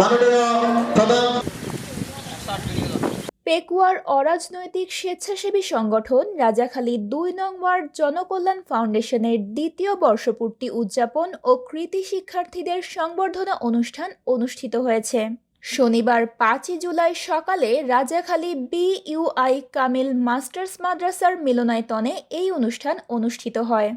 মাননীয় প্রধান পেকুয়ার অরাজনৈতিক স্বেচ্ছাসেবী সংগঠন রাজাখালী দুই নং ওয়ার্ড জনকল্যাণ ফাউন্ডেশনের দ্বিতীয় বর্ষপূর্তি উদযাপন ও কৃতি শিক্ষার্থীদের সংবর্ধনা অনুষ্ঠান অনুষ্ঠিত হয়েছে। শনিবার পাঁচই জুলাই সকালে রাজাখালী বিইউআই কামিল মাস্টার্স মাদ্রাসার মিলনায়তনে এই অনুষ্ঠান অনুষ্ঠিত হয়।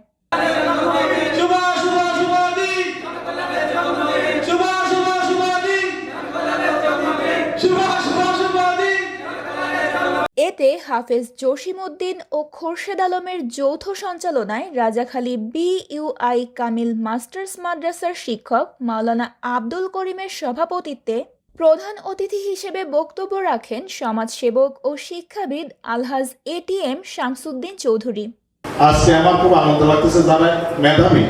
এতে হাফেজ জসিমউদ্দিন ও খোরশেদ আলমের যৌথ সঞ্চালনায় রাজাখালী বিইউআই কামিল মাস্টার্স মাদ্রাসার শিক্ষক মাওলানা আব্দুল করিমের সভাপতিত্বে প্রধান অতিথি হিসেবে বক্তব্য রাখেন সমাজসেবক ও শিক্ষাবিদ আলহাজ এটিএম শামসুদ্দিন চৌধুরী। আজকে আমার খুব আনন্দ লাগতেছে যারা মেধাবী,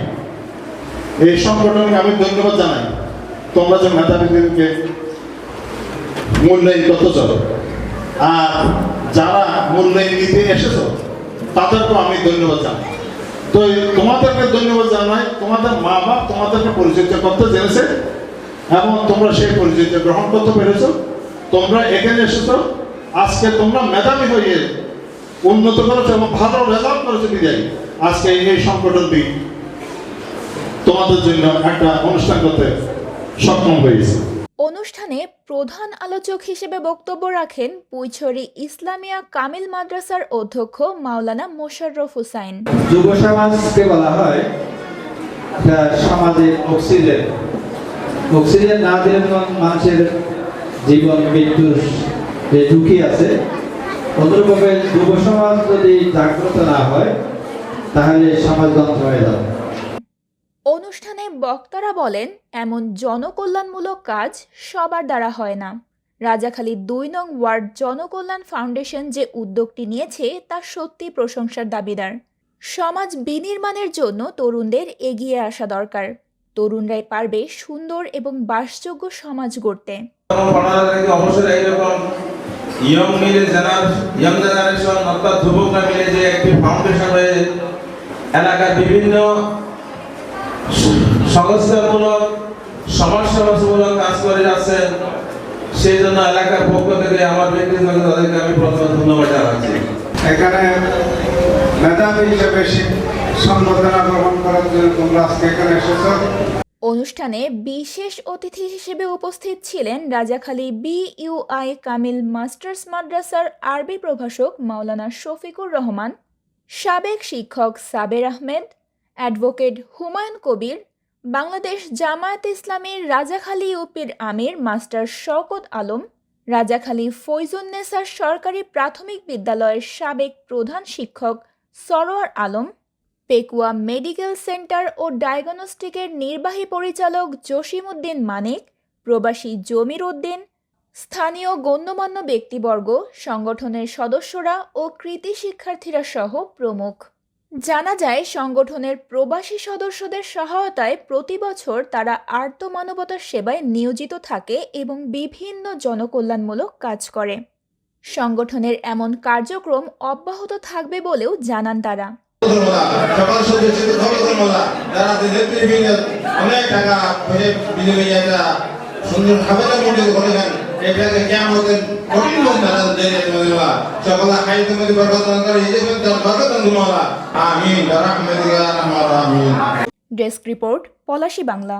এই সংগঠনকে আমি ধন্যবাদ জানাই। তোমরা যে মেধাবীদেরকে মূল্যায়ন করতে চলো আর যারা মূল্যায়ন নিতে এসেছ, তাদেরকেও আমি ধন্যবাদ জানাই। তো তোমাদেরকে ধন্যবাদ জানাই, তোমাদের মা বাপ তোমাদেরকে পরিচর্যা করতে জেনেছে এবং তোমরা সেই পরিচর্যা গ্রহণ করতে পেরেছ। তোমরা এখানে এসেছ, আজকে তোমরা মেধাবী হয়ে উন্নত করেছে এবং ভালো রেজাল্ট করেছে বিদায়। আজকে এই সংগঠনটি তোমাদের জন্য একটা অনুষ্ঠান করতে সক্ষম হয়েছে। অনুষ্ঠানে প্রধান আলোচক হিসেবে বক্তব্য রাখেন পুইছড়ি ইসলামিয়া কামিল মাদ্রাসার অধ্যক্ষ মাওলানা মোশাররফ হুসাইন। যুব সমাজকে বলা হয় সমাজের অক্সিজেন। অক্সিজেন না দিলে মানুষের জীবন যে ঝুঁকি আছে যুব সমাজ যদি জাগ্রত না হয়, তাহলে সমাজ হয়ে যাবে। অনুষ্ঠানে বক্তারা বলেন, এমন জনকল্যাণমূলক কাজ সবার দ্বারা হয় না। রাজাখালী দুই নং ওয়ার্ড জনকল্যাণ ফাউন্ডেশন যে উদ্যোগটি নিয়েছে, তা সত্যি প্রশংসার দাবিদার। সমাজ বিনির্মাণের জন্য তরুণদের এগিয়ে আসা দরকার। তরুণরাই পারবে সুন্দর এবং বাসযোগ্য সমাজ গড়তে। এলাকার বিভিন্ন সংস্থামূলক সমাজসেবামূলক কাজ করে যাচ্ছেন। সেই জন্য এলাকার পক্ষ থেকে আমার ব্যক্তিগত তাদেরকে আমি প্রথমে ধন্যবাদ জানাচ্ছি। এখানে মেধাবী হিসেবে গ্রহণ করার জন্য তোমরা আজকে এখানে এসেছ। অনুষ্ঠানে বিশেষ অতিথি হিসেবে উপস্থিত ছিলেন রাজাখালী বিইউআই কামিল মাস্টার্স মাদ্রাসার আরবি প্রভাষক মাওলানা শফিকুর রহমান সাবেক শিক্ষক সাবের আহমেদ অ্যাডভোকেট হুমায়ুন কবির বাংলাদেশ জামায়াত ইসলামের রাজাখালী ইউপির আমির, মাস্টার শওকত আলম রাজাখালী ফৈজুন্নেসার সরকারি প্রাথমিক বিদ্যালয়ের সাবেক প্রধান শিক্ষক সরোয়ার আলম, পেকুয়া মেডিকেল সেন্টার ও ডায়াগনস্টিকের নির্বাহী পরিচালক জসিমউদ্দিন মানিক, প্রবাসী জমির উদ্দিন, স্থানীয় গণ্যমান্য ব্যক্তিবর্গ, সংগঠনের সদস্যরা ও কৃতি শিক্ষার্থীরা সহ প্রমুখ। জানা যায়, সংগঠনের প্রবাসী সদস্যদের সহায়তায় প্রতি বছর তারা আর্ত মানবতার সেবায় নিয়োজিত থাকে এবং বিভিন্ন জনকল্যাণমূলক কাজ করে। সংগঠনের এমন কার্যক্রম অব্যাহত থাকবে বলেও জানান তারা। অনেক টাকা এটাকে কেমন কঠিন তারা সকল মধ্যে করে, এই যে বরকত আমিন আমিন ডেস্ক রিপোর্ট পলাশী বাংলা।